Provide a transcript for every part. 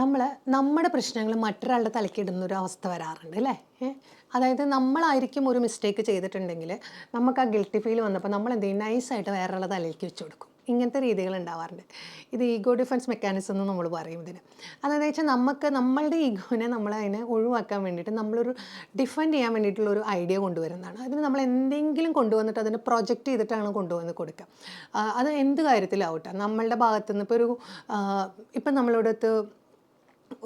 നമ്മൾ നമ്മുടെ പ്രശ്നങ്ങൾ മറ്റൊരാളുടെ തലക്കിടുന്ന ഒരു അവസ്ഥ വരാറുണ്ട് അല്ലേ? അതായത് നമ്മളായിരിക്കും ഒരു മിസ്റ്റേക്ക് ചെയ്തിട്ടുണ്ടെങ്കിൽ നമുക്ക് ആ ഗിൽട്ടി ഫീൽ വന്നപ്പോൾ നമ്മൾ എന്ത് ചെയ്യും നൈസായിട്ട് വേറൊരാളുടെ തലയിലേക്ക് വെച്ച് കൊടുക്കും. ഇങ്ങനത്തെ രീതികൾ ഉണ്ടാവാറുണ്ട്. ഇത് ഈഗോ ഡിഫൻസ് മെക്കാനിസം എന്ന് നമ്മൾ പറയും ഇതിന്. അതായത് വെച്ചാൽ നമുക്ക് നമ്മളുടെ ഈഗോനെ നമ്മൾ അതിനെ ഒഴിവാക്കാൻ വേണ്ടിയിട്ട് നമ്മളൊരു ഡിഫെൻഡ് ചെയ്യാൻ വേണ്ടിയിട്ടുള്ള ഒരു ഐഡിയ കൊണ്ടുവരുന്നതാണ്. അതിന് നമ്മൾ എന്തെങ്കിലും കൊണ്ടുവന്നിട്ട് അതിനെ പ്രൊജക്റ്റ് ചെയ്തിട്ടാണ് കൊണ്ടുവന്ന് കൊടുക്കുക. അത് എന്ത് കാര്യത്തിലാവട്ടെ? നമ്മളുടെ ഭാഗത്തുനിന്ന് ഇപ്പോൾ ഒരു ഇപ്പം നമ്മളോടത്ത്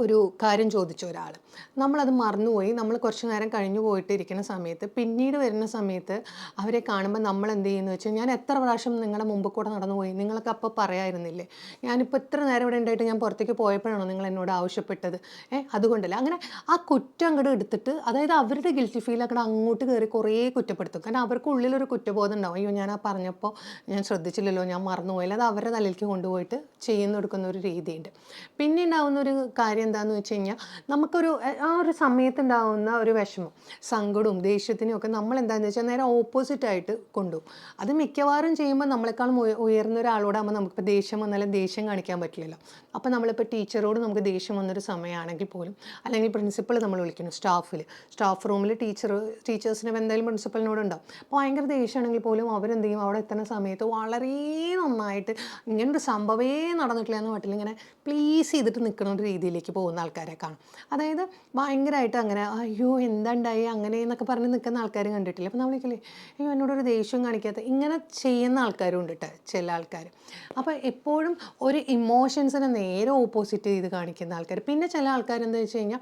ഒരു കാര്യം ചോദിച്ചു ഒരാൾ നമ്മളത് മറന്നുപോയി. നമ്മൾ കുറച്ച് നേരം കഴിഞ്ഞു പോയിട്ട് ഇരിക്കുന്ന സമയത്ത് പിന്നീട് വരുന്ന സമയത്ത് അവരെ കാണുമ്പോൾ നമ്മൾ എന്ത് ചെയ്യുന്നു വെച്ചാൽ ഞാൻ എത്ര പ്രാവശ്യം നിങ്ങളുടെ മുമ്പ് കൂടെ നടന്നു പോയി? അപ്പോൾ പറയായിരുന്നില്ലേ? ഞാനിപ്പോൾ ഇത്ര നേരം ഇവിടെ ഉണ്ടായിട്ട് ഞാൻ പുറത്തേക്ക് പോയപ്പോഴാണോ നിങ്ങൾ എന്നോട് ആവശ്യപ്പെട്ടത്? ഏ അതുകൊണ്ടല്ല. അങ്ങനെ ആ കുറ്റം അങ്ങോട്ട് എടുത്തിട്ട് അതായത് അവരുടെ ഗിൽറ്റി ഫീൽ അങ്ങോട്ട് അങ്ങോട്ട് കയറി കുറേ കുറ്റപ്പെടുത്തും. കാരണം അവർക്ക് ഉള്ളിലൊരു കുറ്റബോധം ഉണ്ടാവും. അയ്യോ ഞാൻ ആ പറഞ്ഞപ്പോൾ ഞാൻ ശ്രദ്ധിച്ചില്ലല്ലോ ഞാൻ മറന്നുപോയില്ല അത് അവരുടെ തലയിലേക്ക് കൊണ്ടുപോയിട്ട് ചെയ്യുന്ന കൊടുക്കുന്ന ഒരു രീതിയുണ്ട്. പിന്നെ ഉണ്ടാവുന്ന ഒരു കാര്യം എന്താണെന്ന് വെച്ച് കഴിഞ്ഞാൽ നമുക്കൊരു ആ ഒരു സമയത്തുണ്ടാവുന്ന ഒരു വിഷമം സങ്കടവും ദേഷ്യത്തിനും ഒക്കെ നമ്മൾ എന്താണെന്ന് വെച്ചാൽ നേരെ ഓപ്പോസിറ്റായിട്ട് കൊണ്ടുപോകും. അത് മിക്കവാറും ചെയ്യുമ്പോൾ നമ്മളെക്കാളും ഉയ- ഉയർന്ന ഒരാളോടാകുമ്പോൾ നമുക്കിപ്പോൾ ദേഷ്യം വന്നാലും ദേഷ്യം കാണിക്കാൻ പറ്റില്ലല്ലോ. അപ്പോൾ നമ്മളിപ്പോൾ ടീച്ചറോട് നമുക്ക് ദേഷ്യം വന്നൊരു സമയമാണെങ്കിൽ പോലും അല്ലെങ്കിൽ പ്രിൻസിപ്പൾ നമ്മൾ വിളിക്കുന്നു സ്റ്റാഫിൽ സ്റ്റാഫ് റൂമിൽ ടീച്ചർ ടീച്ചേഴ്സിന് എന്തായാലും പ്രിൻസിപ്പലിനോട് ഉണ്ടാവും. അപ്പോൾ ഭയങ്കര ദേഷ്യമാണെങ്കിൽ പോലും അവരെന്ത് ചെയ്യും അവിടെ എത്തുന്ന സമയത്ത് വളരെ നന്നായിട്ട് ഇങ്ങനൊരു സംഭവമേ നടന്നിട്ടില്ല എന്ന് പാട്ടിൽ ഇങ്ങനെ പ്ലീസ് ചെയ്തിട്ട് നിൽക്കുന്ന ഒരു രീതിയിലേക്ക് പോകുന്ന ആൾക്കാരെ കാണും. അതായത് ഭയങ്കരമായിട്ട് അങ്ങനെ അയ്യോ എന്തുണ്ടായി അങ്ങനെ എന്നൊക്കെ പറഞ്ഞ് നിൽക്കുന്ന ആൾക്കാർ കണ്ടിട്ടില്ല. അപ്പോൾ നമ്മളിക്കല്ലേ അയ്യോ എന്നോടൊരു ദേഷ്യം കാണിക്കാത്ത ഇങ്ങനെ ചെയ്യുന്ന ആൾക്കാരും ഉണ്ട് കേട്ടോ ചില ആൾക്കാർ അപ്പോൾ എപ്പോഴും ഒരു ഇമോഷൻസിനെ നേരെ ഓപ്പോസിറ്റ് ചെയ്ത് കാണിക്കുന്ന ആൾക്കാർ പിന്നെ ചില ആൾക്കാർ എന്താ വെച്ച് കഴിഞ്ഞാൽ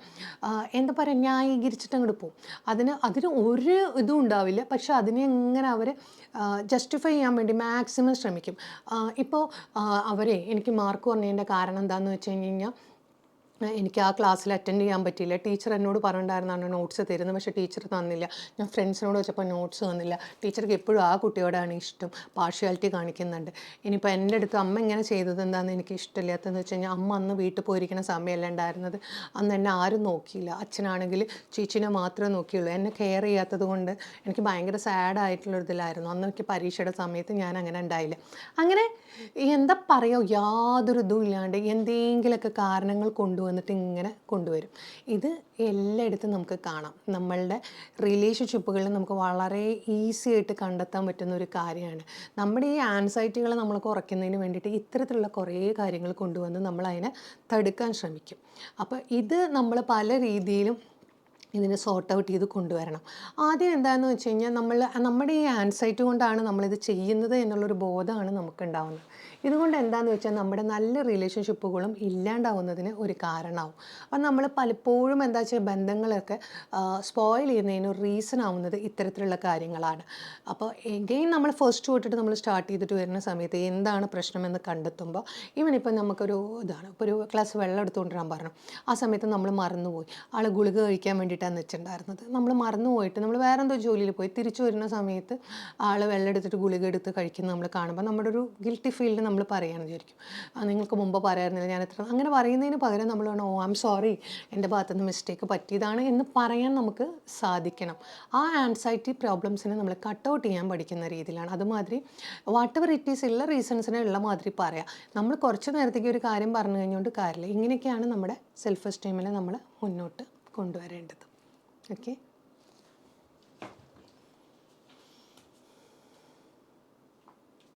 എന്താ പറയുക ന്യായീകരിച്ചിട്ട് അങ്ങോട്ട് പോകും അതിന് അതിന് ഒരു ഇതും ഉണ്ടാവില്ല. പക്ഷെ അതിനെ എങ്ങനെ അവർ ജസ്റ്റിഫൈ ചെയ്യാൻ വേണ്ടി മാക്സിമം ശ്രമിക്കും. ഇപ്പോൾ അവരെ എനിക്ക് മാർക്ക് കുറഞ്ഞതിന്റെ കാരണം എന്താണെന്ന് വെച്ച് കഴിഞ്ഞ് കഴിഞ്ഞാൽ എനിക്ക് ആ ക്ലാസ്സിൽ അറ്റൻഡ് ചെയ്യാൻ പറ്റിയില്ല. ടീച്ചർ എന്നോട് പറഞ്ഞിട്ടുണ്ടായിരുന്നാണ് നോട്ട്സ് തരുന്നത്. പക്ഷേ ടീച്ചർ തന്നില്ല. ഞാൻ ഫ്രണ്ട്സിനോട് വെച്ചപ്പോൾ നോട്ട്സ് തന്നില്ല. ടീച്ചർക്ക് എപ്പോഴും ആ കുട്ടിയോടാണ് ഇഷ്ടം. പാർഷ്യാലിറ്റി കാണിക്കുന്നുണ്ട്. ഇനിയിപ്പോൾ എന്റെ അടുത്ത് അമ്മ ഇങ്ങനെ ചെയ്തത് എന്താണെന്ന് എനിക്ക് ഇഷ്ടമില്ലാത്തതെന്ന് വെച്ച് കഴിഞ്ഞാൽ അമ്മ അന്ന് വീട്ടിൽ പോയിരിക്കുന്ന സമയമല്ല ഉണ്ടായിരുന്നത്. അന്ന് എന്നെ ആരും നോക്കിയില്ല. അച്ഛനാണെങ്കിൽ ചേച്ചിനെ മാത്രമേ നോക്കിയുള്ളൂ. എന്നെ കെയർ ചെയ്യാത്തത് കൊണ്ട് എനിക്ക് ഭയങ്കര സാഡ് ആയിട്ടുള്ള ഇതിലായിരുന്നു അന്ന് എനിക്ക് പരീക്ഷയുടെ സമയത്ത് ഞാൻ അങ്ങനെ ഉണ്ടായില്ല. അങ്ങനെ എന്താ പറയുക? യാതൊരു ഇതും ഇല്ലാണ്ട് എന്തെങ്കിലുമൊക്കെ കാരണങ്ങൾ കൊണ്ടുവന്നിട്ട് ഇങ്ങനെ കൊണ്ടുവരും. ഇത് എല്ലായിടത്തും നമുക്ക് കാണാം. നമ്മളുടെ റിലേഷൻഷിപ്പുകളിൽ നമുക്ക് വളരെ ഈസി ആയിട്ട് കണ്ടെത്താൻ പറ്റുന്ന ഒരു കാര്യമാണ്. നമ്മുടെ ഈ ആൻസൈറ്റികളെ നമ്മൾ കുറയ്ക്കുന്നതിന് വേണ്ടിയിട്ട് ഇത്തരത്തിലുള്ള കുറേ കാര്യങ്ങൾ കൊണ്ടുവന്ന് നമ്മളതിനെ തടുക്കാൻ ശ്രമിക്കും. അപ്പോൾ ഇത് നമ്മൾ പല രീതിയിലും ഇതിനെ സോർട്ട് ഔട്ട് ചെയ്ത് കൊണ്ടുവരണം. ആദ്യം എന്താണെന്ന് വെച്ച് കഴിഞ്ഞാൽ നമ്മൾ നമ്മുടെ ഈ ആൻസൈറ്റ് കൊണ്ടാണ് നമ്മളിത് ചെയ്യുന്നത് എന്നുള്ളൊരു ബോധമാണ് നമുക്കുണ്ടാവുന്നത്. ഇതുകൊണ്ട് എന്താണെന്ന് വെച്ചാൽ നമ്മുടെ നല്ല റിലേഷൻഷിപ്പുകളും ഇല്ലാണ്ടാവുന്നതിന് ഒരു കാരണമാവും. അപ്പം നമ്മൾ പലപ്പോഴും എന്താ വെച്ചാൽ ബന്ധങ്ങളൊക്കെ സ്പോയിൽ ചെയ്യുന്നതിന് ഒരു റീസൺ ആവുന്നത് ഇത്തരത്തിലുള്ള കാര്യങ്ങളാണ്. അപ്പോൾ എഗെയിൻ നമ്മൾ ഫസ്റ്റ് തൊട്ടിട്ട് നമ്മൾ സ്റ്റാർട്ട് ചെയ്തിട്ട് വരുന്ന സമയത്ത് എന്താണ് പ്രശ്നമെന്ന് കണ്ടെത്തുമ്പോൾ ഇപ്പം നമുക്കൊരു ഇതാണ് ഇപ്പോൾ ഒരു ഗ്ലാസ് വെള്ളം എടുത്തുകൊണ്ടിരാൻ പറഞ്ഞു. ആ സമയത്ത് നമ്മൾ മറന്നുപോയി. ആൾ ഗുളിക കഴിക്കാൻ വേണ്ടിയിട്ടാണ് വെച്ചിട്ടുണ്ടായിരുന്നത് നമ്മൾ മറന്നുപോയിട്ട് നമ്മൾ വേറെ എന്തോ ജോലിയിൽ പോയി. തിരിച്ചു വരുന്ന സമയത്ത് ആൾ വെള്ളം എടുത്തിട്ട് ഗുളിക എടുത്ത് കഴിക്കുന്നത് നമ്മൾ കാണുമ്പോൾ നമ്മുടെ ഒരു ഗിൽറ്റി ഫീൽഡ് നമ്മൾ പറയുകയാണെന്ന് വിചാരിക്കും. നിങ്ങൾക്ക് മുമ്പ് പറയായിരുന്നില്ല ഞാൻ എത്ര അങ്ങനെ പറയുന്നതിന് പകരം നമ്മൾ ഓ ഐം സോറി എന്റെ ഭാഗത്തുനിന്ന് മിസ്റ്റേക്ക് പറ്റിയതാണ് എന്ന് പറയാൻ നമുക്ക് സാധിക്കണം. ആ ആൻസൈറ്റി പ്രോബ്ലംസിനെ നമ്മൾ കട്ട് ഔട്ട് ചെയ്യാൻ പഠിക്കുന്ന രീതിയിലാണ്. അതുമാതിരി വാട്ട് എവർ ഇറ്റ് ഈസ് ഉള്ള റീസൺസിനെ ഉള്ള മാതിരി പറയാം. നമ്മൾ കുറച്ച് നേരത്തേക്ക് ഒരു കാര്യം പറഞ്ഞു കഴിഞ്ഞുകൊണ്ട് കാര്യമില്ല ഇങ്ങനെയൊക്കെയാണ് നമ്മുടെ സെൽഫ് എസ്റ്റീമിനെ നമ്മൾ മുന്നോട്ട് കൊണ്ടുവരേണ്ടത്. ¿Okay?